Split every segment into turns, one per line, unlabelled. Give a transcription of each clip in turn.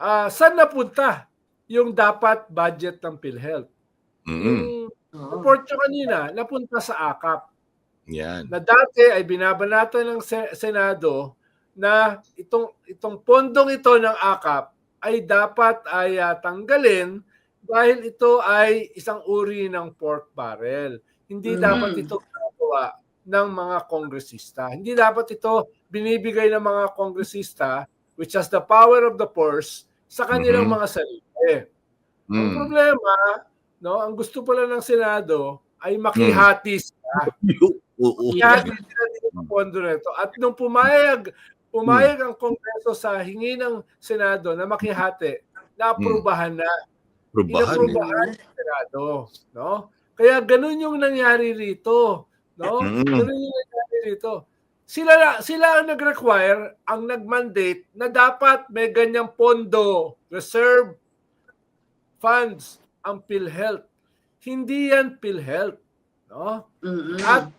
ah, saan napunta yung dapat budget ng PhilHealth?
Mm.
Yung report nyo kanina, napunta sa AKAP.
Yan.
Na dati ay binabanatan ng Se- Senado na itong itong pondong ito ng AKAP ay dapat ay ah, tanggalin dahil ito ay isang uri ng pork barrel. Hindi
Mm.
dapat ito ginagawa ng mga kongresista. Hindi dapat ito binibigay ng mga kongresista which has the power of the purse sa kanilang
Mhm.
mga sarili. Ang
Mm.
problema, no, ang gusto pala ng Senado ay makihati sila.
Oo.
Makihati sila sa pondo na ito. At nung pumayag, pumayag ang Kongreso sa hingi ng Senado na makihati, naaprubahan na.
Probahan. eh.
Inaprubahan ng Senado. No? Kaya ganun yung nangyari rito. No?
Mm.
Ganun yung nangyari rito. Sila, sila ang nag-require, ang nag-mandate na dapat may ganyang pondo, reserve funds ang PhilHealth. Hindi yan PhilHealth. No?
Mm-mm.
At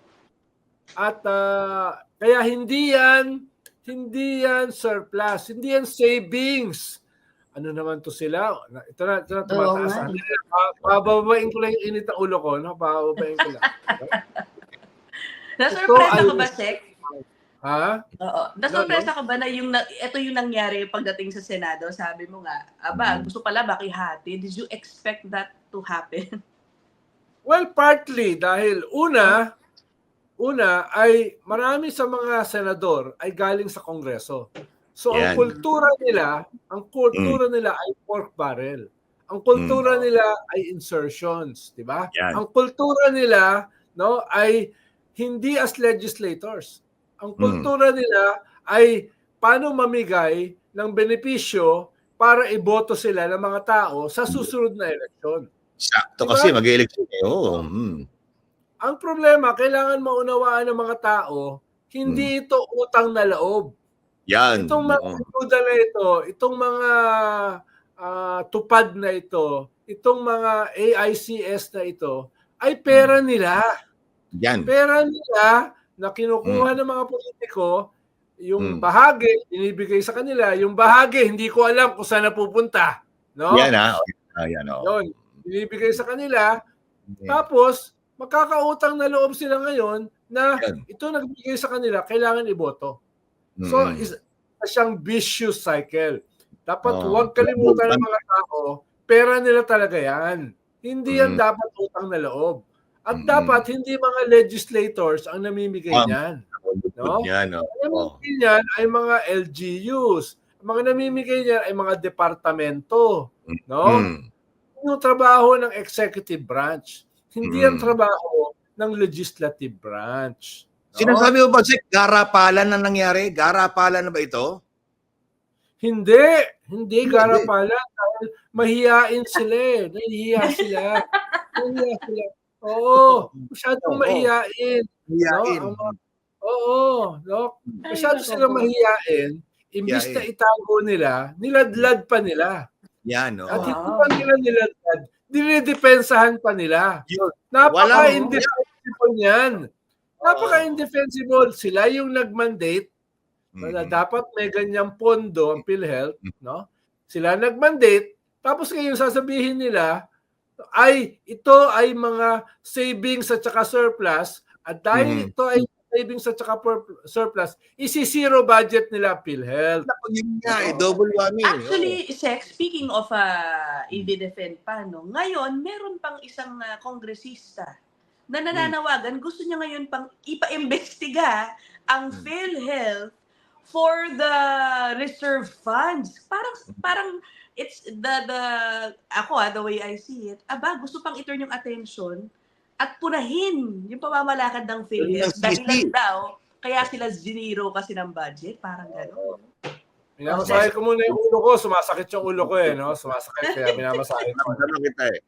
at ah, kaya hindi yan hindi yan surplus, hindi yan savings. Ano naman to sila? Ito na, ito na tumataas.
nga.
Ano Pababain ko lang yung init ng ulo ko, no? Pababain ko lang.
Ka
ay-
ba, Sek?
Ha?
Oo. Nasurpresa ka ba na yung na, ito yung nangyari pagdating sa Senado? Sabi mo nga, aba,
Mm.
gusto pala makihati. Did you expect that to happen?
Well, partly dahil una, una ay marami sa mga senador ay galing sa Kongreso. So ang
Yan.
kultura nila, ang kultura nila ay pork barrel. Ang kultura nila ay insertions, di ba? Ang kultura nila no ay hindi as legislators. Ang kultura nila ay paano mamigay ng benepisyo para iboto sila ng mga tao sa susunod na eleksyon.
Sakto
Diba?
kasi mag-election eh. Oo. Mm.
Ang problema, kailangan maunawaan ng mga tao, hindi ito utang na loob.
Yan.
Itong mga ayuda na ito, itong mga ah, tupad na ito, itong mga AICS na ito, ay pera nila.
Yan.
Pera nila na kinukuha ng mga politiko, yung
Mm.
bahagi, inibigay sa kanila, yung bahagi, hindi ko alam kung saan napupunta. No?
Yan ha. Oh, yan oh.
Yun, binibigay sa kanila, tapos, magkakautang na loob sila ngayon na
Yan.
ito nagbigay sa kanila, kailangan iboto. So,
Mm.
is isa siyang vicious cycle. Dapat
Oo.
huwag kalimutan ng mga tao, pera nila talaga yan. Hindi yan
Mm.
dapat utang na loob. At
Mm.
dapat hindi mga legislators ang namimigay
Um,
niyan. No?
Yan oh.
Ang namimigay niyan ay mga LGUs. Ang mga namimigay niyan ay mga departamento. No?
Mm.
yung trabaho ng executive branch. Hindi ang
Mm.
trabaho ng legislative branch. No?
Sinasabi mo ba, Sik, garapalan na nangyari? Garapalan na ba ito?
Hindi. Hindi,
Hindi.
gara pala. Dahil mahiyain sila eh. Nahihiya sila. Nahihiya sila. Oo. Masyadong
Oo.
mahiyain.
Hiyain.
No, ang Oo. No? Masyado sila mahiyain. Imbis na itago nila, niladlad pa nila.
Yan, oh.
At hindi pa nila niladlad, dinidepensahan pa nila. Napaka-indefensible niyan. Napaka-indefensible. Sila yung nag-mandate na
Mm.
dapat may ganyang pondo ang PhilHealth, no? Sila nag-mandate, tapos ngayon sasabihin nila ay ito ay mga savings at saka surplus at dahil
Mhm.
ito ay savings at saka pur- surplus, isi-zero budget nila PhilHealth.
Naku, yun nga eh. Double whammy. eh.
Actually, Sek, speaking of uh, i-defend pa, no, ngayon, meron pang isang uh, kongresista na nananawagan, gusto niya ngayon pang ipa-imbestiga ang
Hmm.
PhilHealth for the reserve funds. Parang, parang, it's the, the, ako ah, the way I see it, aba, gusto pang i-turn yung attention at punahin yung pamamalakad ng PhilHealth.
Yung
Dahil lang daw, kaya sila zero kasi ng budget, parang gano'n.
Minamasahe ko muna yung ulo ko, sumasakit yung ulo ko eh, no? Sumasakit kaya minamasahe ko.
Naman kita eh.